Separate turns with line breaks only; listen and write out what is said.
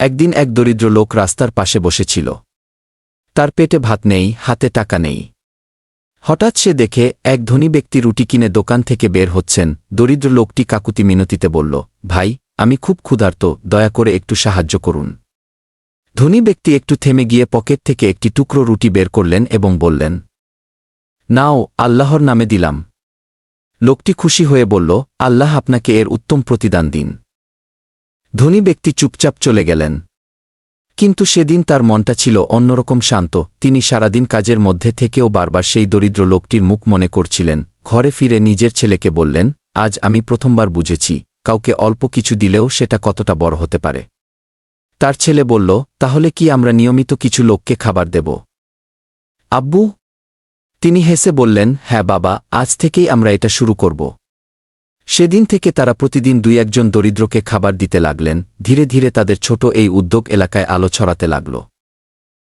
একদিন এক দরিদ্র লোক রাস্তার পাশে বসেছিল। তার পেটে ভাত নেই, হাতে টাকা নেই। হঠাৎ সে দেখে এক ধনী ব্যক্তি রুটি কিনে দোকান থেকে বের হচ্ছেন। দরিদ্র লোকটি কাকুতি মিনতিতে বলল, ভাই, আমি খুব ক্ষুধার্ত, দয়া করে একটু সাহায্য করুন। ধনী ব্যক্তি একটু থেমে গিয়ে পকেট থেকে একটি টুকরো রুটি বের করলেন এবং বললেন, নাও, আল্লাহর নামে দিলাম। লোকটি খুশি হয়ে বলল, আল্লাহ আপনাকে এর উত্তম প্রতিদান দিন। ধনী ব্যক্তি চুপচাপ চলে গেলেন। কিন্তু সেদিন তার মনটা ছিল অন্যরকম শান্ত। তিনি সারাদিন কাজের মধ্যে থেকেও বারবার সেই দরিদ্র লোকটির মুখ মনে করছিলেন। ঘরে ফিরে নিজের ছেলেকে বললেন, আজ আমি প্রথমবার বুঝেছি, কাউকে অল্প কিছু দিলেও সেটা কতটা বড় হতে পারে। তার ছেলে বলল, তাহলে কি আমরা নিয়মিত কিছু লোককে খাবার দেব? আব্বু? তিনি হেসে বললেন হ্যাঁ বাবা, আজ থেকেই আমরা এটা শুরু করব। সেদিন থেকে তারা প্রতিদিন দুই একজন দরিদ্রকে খাবার দিতে লাগলেন, ধীরে ধীরে তাদের ছোট এই উদ্যোগ এলাকায় আলো ছড়াতে লাগল।